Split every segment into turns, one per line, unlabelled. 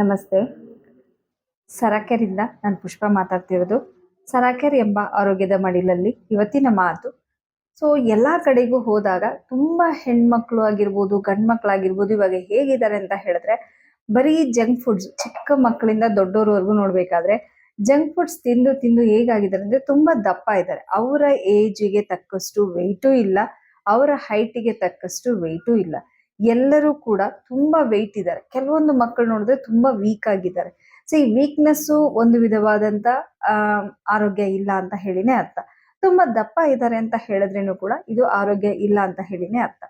ನಮಸ್ತೆ. ಸರಾಕೆರಿಂದ ನಾನು ಪುಷ್ಪ ಮಾತಾಡ್ತಿರೋದು. ಸರಾಕೆರ್ ಎಂಬ ಆರೋಗ್ಯದ ಮಡಿಲಲ್ಲಿ ಇವತ್ತಿನ ಮಾತು. ಸೊ ಎಲ್ಲ ಕಡೆಗೂ ಹೋದಾಗ ತುಂಬಾ ಹೆಣ್ಮಕ್ಳು ಆಗಿರ್ಬೋದು ಗಂಡ್ ಮಕ್ಳಾಗಿರ್ಬೋದು ಇವಾಗ ಹೇಗಿದ್ದಾರೆ ಅಂತ ಹೇಳಿದ್ರೆ, ಬರೀ ಜಂಕ್ ಫುಡ್ಸ್, ಚಿಕ್ಕ ಮಕ್ಕಳಿಂದ ದೊಡ್ಡವರವರೆಗೂ ನೋಡ್ಬೇಕಾದ್ರೆ, ಜಂಕ್ ಫುಡ್ಸ್ ತಿಂದು ತಿಂದು ಹೇಗಾಗಿದ್ದಾರೆ ಅಂದ್ರೆ ತುಂಬಾ ದಪ್ಪ ಇದ್ದಾರೆ. ಅವರ ಏಜಿಗೆ ತಕ್ಕಷ್ಟು ವೆಯ್ಟು ಇಲ್ಲ, ಅವರ ಹೈಟಿಗೆ ತಕ್ಕಷ್ಟು ವೆಯ್ಟು ಇಲ್ಲ. ಎಲ್ಲರೂ ಕೂಡ ತುಂಬಾ ವೆಯ್ಟ್ ಇದ್ದಾರೆ. ಕೆಲವೊಂದು ಮಕ್ಕಳು ನೋಡಿದ್ರೆ ತುಂಬಾ ವೀಕ್ ಆಗಿದ್ದಾರೆ. ಸೊ ಈ ವೀಕ್ನೆಸ್ಸು ಒಂದು ವಿಧವಾದಂತ ಆರೋಗ್ಯ ಇಲ್ಲ ಅಂತ ಹೇಳಿನೇ ಅರ್ಥ. ತುಂಬಾ ದಪ್ಪ ಇದ್ದಾರೆ ಅಂತ ಹೇಳಿದ್ರೇನು ಕೂಡ ಇದು ಆರೋಗ್ಯ ಇಲ್ಲ ಅಂತ ಹೇಳಿನೇ ಅರ್ಥ.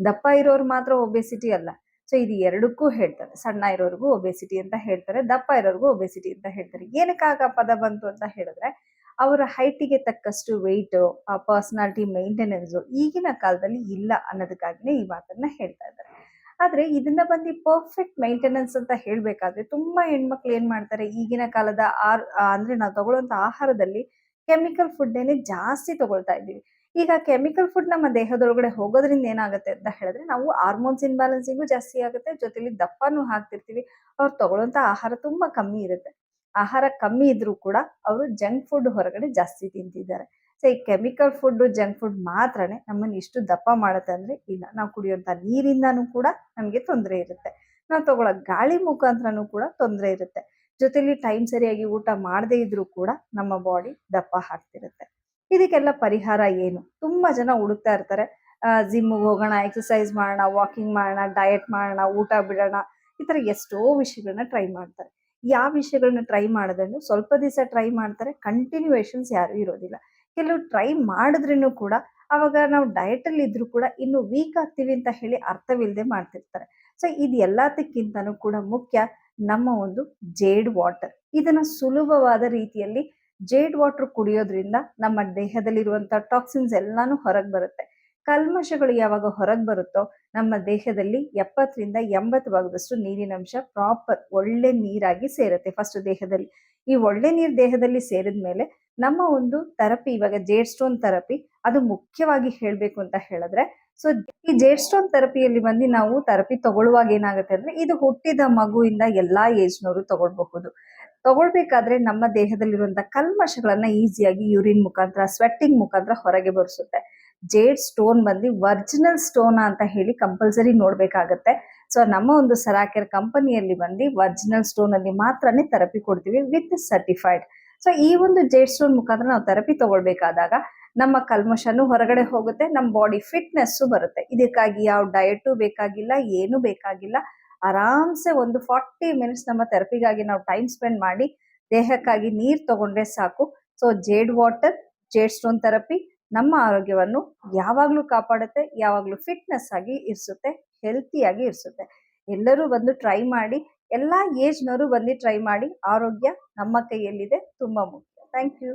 ದಪ್ಪ ಇರೋರು ಮಾತ್ರ ಒಬೆಸಿಟಿ ಅಲ್ಲ. ಸೊ ಇದು ಎರಡಕ್ಕೂ ಹೇಳ್ತಾರೆ. ಸಣ್ಣ ಇರೋರಿಗೂ ಒಬೆಸಿಟಿ ಅಂತ ಹೇಳ್ತಾರೆ, ದಪ್ಪ ಇರೋರಿಗೂ ಒಬೆಸಿಟಿ ಅಂತ ಹೇಳ್ತಾರೆ. ಏನಕ್ಕಾಗ ಪದ ಬಂತು ಅಂತ ಹೇಳಿದ್ರೆ ಅವರ ಹೈಟಿಗೆ ತಕ್ಕಷ್ಟು ವೆಯ್ಟ್ ಆ ಪರ್ಸನಾಲಿಟಿ ಮೇಂಟೆನೆನ್ಸು ಈಗಿನ ಕಾಲದಲ್ಲಿ ಇಲ್ಲ ಅನ್ನೋದಕ್ಕಾಗಿನೇ ಈ ಮಾತನ್ನ ಹೇಳ್ತಾ ಇದ್ದಾರೆ. ಆದ್ರೆ ಇದನ್ನ ಬಂದು ಪರ್ಫೆಕ್ಟ್ ಮೇಂಟೆನೆನ್ಸ್ ಅಂತ ಹೇಳಬೇಕಾದ್ರೆ ತುಂಬಾ ಹೆಣ್ಮಕ್ಳು ಏನು ಮಾಡ್ತಾರೆ, ಈಗಿನ ಕಾಲದ ಆರ್ ಅಂದರೆ ನಾವು ತಗೊಳ್ಳುವಂತ ಆಹಾರದಲ್ಲಿ ಕೆಮಿಕಲ್ ಫುಡ್ ಏನೇ ಜಾಸ್ತಿ ತಗೊಳ್ತಾ ಇದ್ದೀವಿ. ಈಗ ಕೆಮಿಕಲ್ ಫುಡ್ ನಮ್ಮ ದೇಹದೊಳಗಡೆ ಹೋಗೋದ್ರಿಂದ ಏನಾಗುತ್ತೆ ಅಂತ ಹೇಳಿದ್ರೆ ನಾವು ಹಾರ್ಮೋನ್ಸ್ ಇನ್ಬ್ಯಾಲೆನ್ಸಿಂಗು ಜಾಸ್ತಿ ಆಗುತ್ತೆ, ಜೊತೆಲಿ ದಪ್ಪನೂ ಹಾಕ್ತಿರ್ತೀವಿ ಅವ್ರು ತಗೊಳ್ಳುವಂತ ಆಹಾರ ತುಂಬಾ ಕಮ್ಮಿ ಇರುತ್ತೆ. ಆಹಾರ ಕಮ್ಮಿ ಇದ್ರೂ ಕೂಡ ಅವರು ಜಂಕ್ ಫುಡ್ ಹೊರಗಡೆ ಜಾಸ್ತಿ ತಿಂತಿದ್ದಾರೆ. ಸೊ ಈ ಕೆಮಿಕಲ್ ಫುಡ್ ಜಂಕ್ ಫುಡ್ ಮಾತ್ರನೇ ನಮ್ಮನ್ನು ಇಷ್ಟು ದಪ್ಪ ಮಾಡುತ್ತೆ ಅಂದ್ರೆ ಇಲ್ಲ. ನಾವು ಕುಡಿಯುವಂತ ನೀರಿಂದನೂ ಕೂಡ ನಮಗೆ ತೊಂದರೆ ಇರುತ್ತೆ. ನಾವು ತಗೊಳ್ಳೋ ಗಾಳಿ ಮುಖಾಂತರನೂ ಕೂಡ ತೊಂದರೆ ಇರುತ್ತೆ. ಜೊತೆಲಿ ಟೈಮ್ ಸರಿಯಾಗಿ ಊಟ ಮಾಡದೇ ಇದ್ರೂ ಕೂಡ ನಮ್ಮ ಬಾಡಿ ದಪ್ಪ ಹಾಕ್ತಿರುತ್ತೆ ಇದಕ್ಕೆಲ್ಲ ಪರಿಹಾರ ಏನು? ತುಂಬಾ ಜನ ಹುಡುಕ್ತಾ ಇರ್ತಾರೆ. ಜಿಮ್ಮಿಗೆ ಹೋಗೋಣ ಎಕ್ಸಸೈಸ್ ಮಾಡೋಣ ವಾಕಿಂಗ್ ಮಾಡೋಣ ಡಯಟ್ ಮಾಡೋಣ, ಊಟ ಬಿಡೋಣ. ಈ ಥರ ಎಷ್ಟೋ ವಿಷಯಗಳನ್ನ ಟ್ರೈ ಮಾಡ್ತಾರೆ. ಯಾವ ವಿಷಯಗಳನ್ನ ಟ್ರೈ ಮಾಡಿದ್ರು ಸ್ವಲ್ಪ ದಿವಸ ಟ್ರೈ ಮಾಡ್ತಾರೆ ಕಂಟಿನ್ಯೂಯೇಷನ್ಸ್ ಯಾರು ಇರೋದಿಲ್ಲ. ಕೆಲವು ಟ್ರೈ ಮಾಡಿದ್ರೂ ಕೂಡ ಅವಾಗ ನಾವು ಡಯಟಲ್ಲಿ ಇದ್ರೂ ಕೂಡ ಇನ್ನು ವೀಕ್ ಆಗ್ತೀವಿ ಅಂತ ಹೇಳಿ ಅರ್ಥವಿಲ್ಲದೆ ಮಾಡ್ತಿರ್ತಾರೆ. ಸೊ ಇದು ಎಲ್ಲದಕ್ಕಿಂತನೂ ಕೂಡ ಮುಖ್ಯ ನಮ್ಮ ಒಂದು ಜೇಡ್ ವಾಟರ್ ಇದನ್ನ ಸುಲಭವಾದ ರೀತಿಯಲ್ಲಿ ಜೇಡ್ ವಾಟರ್ ಕುಡಿಯೋದ್ರಿಂದ ನಮ್ಮ ದೇಹದಲ್ಲಿರುವಂಥ ಟಾಕ್ಸಿನ್ಸ್ ಎಲ್ಲಾನು ಹೊರಗೆ ಬರುತ್ತೆ. ಕಲ್ಮಶಗಳು ಯಾವಾಗ ಹೊರಗೆ ಬರುತ್ತೋ ನಮ್ಮ ದೇಹದಲ್ಲಿ ಎಪ್ಪತ್ತರಿಂದ ಎಂಬತ್ತು ಭಾಗದಷ್ಟು ನೀರಿನಂಶ ಪ್ರಾಪರ್ ಒಳ್ಳೆ ನೀರಾಗಿ ಸೇರುತ್ತೆ ಫಸ್ಟ್ ದೇಹದಲ್ಲಿ. ಈ ಒಳ್ಳೆ ನೀರು ದೇಹದಲ್ಲಿ ಸೇರಿದ ಮೇಲೆ ನಮ್ಮ ಒಂದು ಥೆರಪಿ, ಇವಾಗ ಜೇಡ್ ಸ್ಟೋನ್ ಥೆರಪಿ ಅದು ಮುಖ್ಯವಾಗಿ ಹೇಳಬೇಕು ಅಂತ ಹೇಳಿದ್ರೆ ಸೊ ಈ ಜೇಡ್ ಸ್ಟೋನ್ ಥೆರಪಿಯಲ್ಲಿ ಬಂದು ನಾವು ಥೆರಪಿ ತಗೊಳ್ಳುವಾಗ ಏನಾಗುತ್ತೆ ಅಂದ್ರೆ ಇದು ಹುಟ್ಟಿದ ಮಗುವಿಂದ ಎಲ್ಲಾ ಏಜ್ನವರು ತಗೊಳ್ಬಹುದು. ತಗೊಳ್ಬೇಕಾದ್ರೆ ನಮ್ಮ ದೇಹದಲ್ಲಿರುವಂತ ಕಲ್ಮಶಗಳನ್ನ ಈಸಿಯಾಗಿ ಯೂರಿನ್ ಮುಖಾಂತರ ಸ್ವೆಟ್ಟಿಂಗ್ ಮುಖಾಂತರ ಹೊರಗೆ ಬರಿಸುತ್ತೆ. ಜೇಡ್ ಸ್ಟೋನ್ ಬಂದು ವರ್ಜಿನಲ್ ಸ್ಟೋನ್ ಅಂತ ಹೇಳಿ ಕಂಪಲ್ಸರಿ ನೋಡಬೇಕಾಗತ್ತೆ. ಸೊ ನಮ್ಮ ಒಂದು ಸರಾಕೆರ್ ಕಂಪನಿಯಲ್ಲಿ ಬಂದು ವರ್ಜಿನಲ್ ಸ್ಟೋನ್ ಅಲ್ಲಿ ಮಾತ್ರನೇ ಥೆರಪಿ ಕೊಡ್ತೀವಿ ವಿತ್ ಸರ್ಟಿಫೈಡ್ ಸೊ ಈ ಒಂದು ಜೇಡ್ ಸ್ಟೋನ್ ಮುಖಾಂತರ ನಾವು ಥೆರಪಿ ತಗೊಳ್ಬೇಕಾದಾಗ ನಮ್ಮ ಕಲ್ಮಶನು ಹೊರಗಡೆ ಹೋಗುತ್ತೆ, ನಮ್ಮ ಬಾಡಿ ಫಿಟ್ನೆಸ್ಸು ಬರುತ್ತೆ. ಇದಕ್ಕಾಗಿ ಯಾವ ಡಯಟು ಬೇಕಾಗಿಲ್ಲ, ಏನು ಬೇಕಾಗಿಲ್ಲ. ಆರಾಮ್ಸೆ ಒಂದು ಫಾರ್ಟಿ ಮಿನಿಟ್ಸ್ ನಮ್ಮ ಥೆರಪಿಗಾಗಿ ನಾವು ಟೈಮ್ ಸ್ಪೆಂಡ್ ಮಾಡಿ ದೇಹಕ್ಕಾಗಿ ನೀರು ತಗೊಂಡ್ರೆ ಸಾಕು. So jade water jade stone therapy ನಮ್ಮ ಆರೋಗ್ಯವನ್ನು ಯಾವಾಗಲೂ ಕಾಪಾಡುತ್ತೆ, ಯಾವಾಗಲೂ ಫಿಟ್ನೆಸ್ ಆಗಿ ಇರಿಸುತ್ತೆ ಹೆಲ್ತಿಯಾಗಿ ಇರಿಸುತ್ತೆ. ಎಲ್ಲರೂ ಬಂದು ಟ್ರೈ ಮಾಡಿ, ಎಲ್ಲ ಏಜ್ನವರು ಬಂದು ಟ್ರೈ ಮಾಡಿ, ಆರೋಗ್ಯ ನಮ್ಮ ಕೈಯಲ್ಲಿದೆ, ತುಂಬ ಮುಖ್ಯ. Thank you